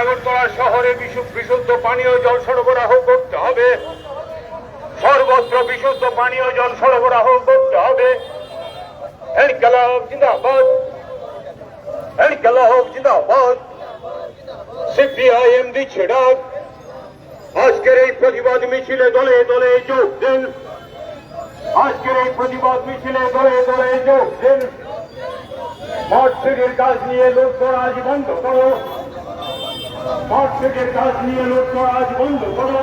আগরতলা শহরে বিশুদ্ধ পানীয় জল সরবরাহ করতে হবে। সর্বত্র বিশুদ্ধ পানীয় জল সরবরাহ করতে হবে। আজকের এই প্রতিবাদ মিছিলে দলে দলে যোগ দিন। আজকের এই প্রতিবাদ মিছিলে দলে দলে যোগ দিন। মঠ সিটির কাজ নিয়ে লুটতরাজ বন্ধ করো। মঠ সিটির কাজ নিয়ে লুটতরাজ বন্ধ করো।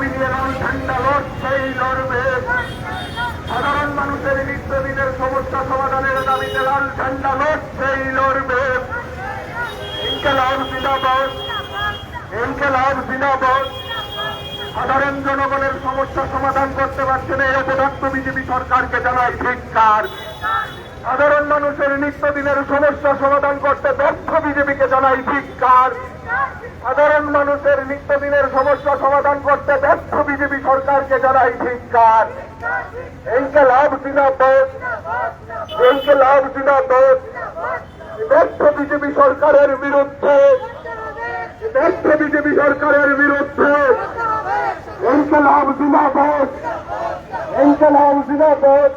নিয়ে লাল ঠান্ডা লড়ছেই লড়বে। সাধারণ মানুষের নিত্যদিনের সমস্যা সমাধানের দাবিতে লাল ঠান্ডা লড়ছেই লড়বে। সাধারণ জনগণের সমস্যা সমাধান করতে পারছে না, এই অপদার্থ বিজেপি সরকারকে জানাই ধিক্কার। সাধারণ মানুষের নিত্যদিনের সমস্যা সমাধান করতে ব্যর্থ বিজেপিকে জানাই ধিক্কার। সাধারণ মানুষের নিত্যদিনের সমস্যা সরকারকে জানাই ইনকলাব জিন্দাবাদ ইনকলাব জিন্দাবাদ, ব্যর্থ বিজেপি সরকারের বিরুদ্ধে, ব্যর্থ বিজেপি সরকারের বিরুদ্ধে, ইনকলাব জিন্দাবাদ ইনকলাব জিন্দাবাদ।